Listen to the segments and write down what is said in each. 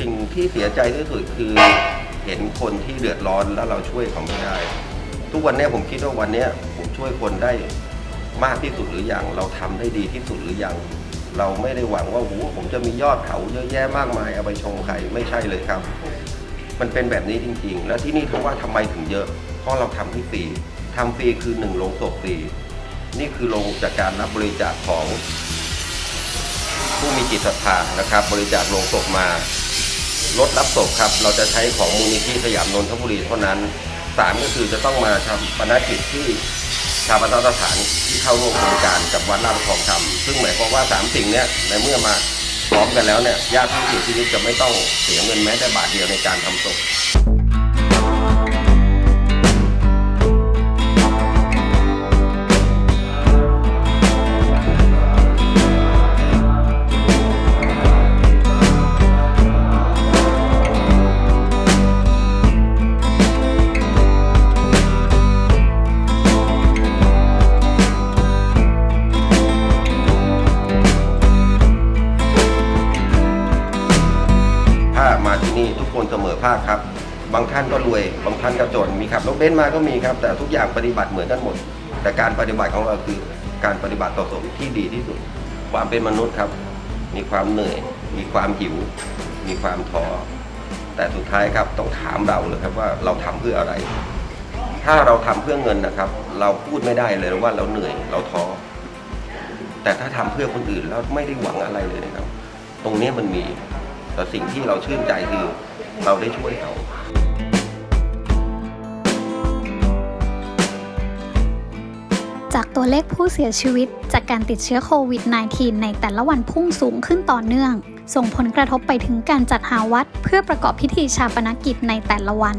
สิ่งที่เสียใจที่สุดคือเห็นคนที่เดือดร้อนแล้วเราช่วยเขาไม่ได้ ทุกวันนี้ผมคิดว่าวันนี้ผมช่วยคนได้มากที่สุดหรือยังเราทำได้ดีที่สุดหรือยังเราไม่ได้หวังว่าโอ้โหผมจะมียอดเขาเยอะแยะมากมายเอาไปชงใครไม่ใช่เลยครับ มันเป็นแบบนี้จริงๆ แล้วที่นี่เขาว่าทำไมถึงเยอะ เพราะเราทำให้ฟรีทำฟรีคือหนึ่งโรงศพฟรีนี่คือโรงจากการรับบริจาคของ ผู้มีจิตศรัทธานะครับ บริจาคโลงศพมา รถรับศพครับ เราจะใช้ของมูลนิธิสยามนนทบุรีเท่านั้นสามก็คือจะต้องมาทำปนกิจที่ชาปนสถานที่เข้าร่วมโครงการกับวัดราชทองคำซึ่งหมายความว่าสามสิ่งเนี้ยในเมื่อมาพร้อมกันแล้วเนี่ยญาติผู้เสียชีวิตจะไม่ต้องเสียเงินแม้แต่บาทเดียวในการทำศพ เสมอภาคครับ บางท่านก็รวย บางท่านก็จน มีขับรถเบนซ์มาก็มีครับ แต่ทุกอย่างปฏิบัติเหมือนกันหมด แต่การปฏิบัติของเราคือการปฏิบัติต่อศพที่ดีที่สุด ความเป็นมนุษย์ครับ มีความเหนื่อย มีความหิว มีความท้อ แต่สุดท้ายครับต้องถามเราเลยครับว่าเราทำเพื่ออะไร ถ้าเราทำเพื่อเงินนะครับ เราพูดไม่ได้เลยว่าเราเหนื่อย เราท้อ แต่ถ้าทำเพื่อคนอื่นแล้วไม่ได้หวังอะไรเลยนะครับ ตรงนี้มันมี แต่สิ่งที่เราชื่นใจคือเราได้ช่วยเขาจากตัวเลขผู้เสียชีวิตจากการติดเชื้อโควิด -19 ในแต่ละวันพุ่งสูงขึ้นต่อเนื่อง ส่งผลกระทบไปถึงการจัดหาวัด เพื่อประกอบพิธีชาปนกิจในแต่ละวัน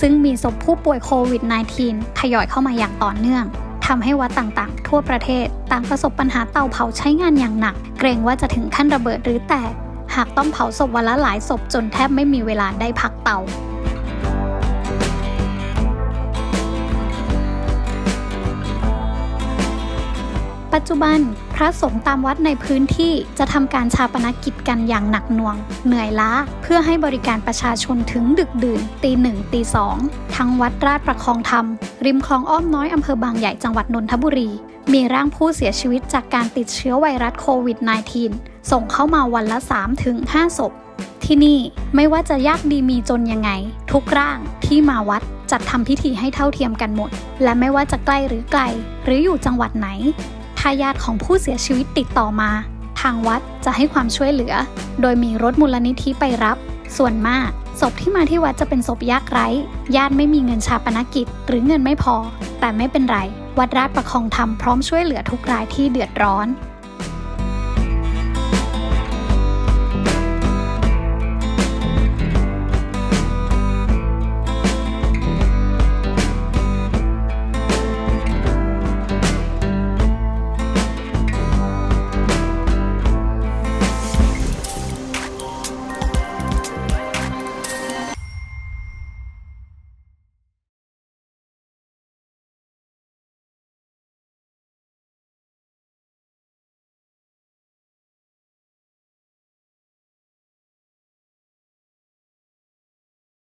ซึ่งมีศพผู้ป่วยโควิด -19 ทยอยเข้ามาอย่างต่อเนื่องทำให้วัดต่างๆ ทั่วประเทศ ต่างประสบปัญหาเตาเผาใช้งานอย่างหนัก เกรงว่าจะถึงขั้นระเบิดหรือแตก หากต้องเผาศพวันละหลายศพจนแทบไม่มีเวลาได้พักเตาปัจจุบันพระสงฆ์ตามวัดในพื้นที่จะทำการชาปนกิจกันอย่างหนักหน่วง เหนื่อยล้าเพื่อให้บริการประชาชนถึงดึกดื่น ตีหนึ่งตีสองทั้งวัดราชประคองธรรม ริมคลองอ้อมน้อยอำเภอบางใหญ่จังหวัดนนทบุรี มีร่างผู้เสียชีวิตจากการติดเชื้อไวรัสโควิด -19 ส่งเข้ามาวันละ 3-5 ศพ ที่นี่ไม่ว่าจะยากดีมีจนยังไง ทุกร่างที่มาวัดจัดทำพิธีให้เท่าเทียมกันหมด และไม่ว่าจะใกล้หรือไกล หรืออยู่จังหวัดไหนถ้าญาติของผู้เสียชีวิตติดต่อมา ทางวัดจะให้ความช่วยเหลือ โดยมีรถมูลนิธิไปรับ ส่วนมากศพที่มาที่วัดจะเป็นศพยากไร้ ญาติไม่มีเงินชาปนกิจ หรือเงินไม่พอ แต่ไม่เป็นไร วัดราชประคองธรรมพร้อมช่วยเหลือทุกรายที่เดือดร้อน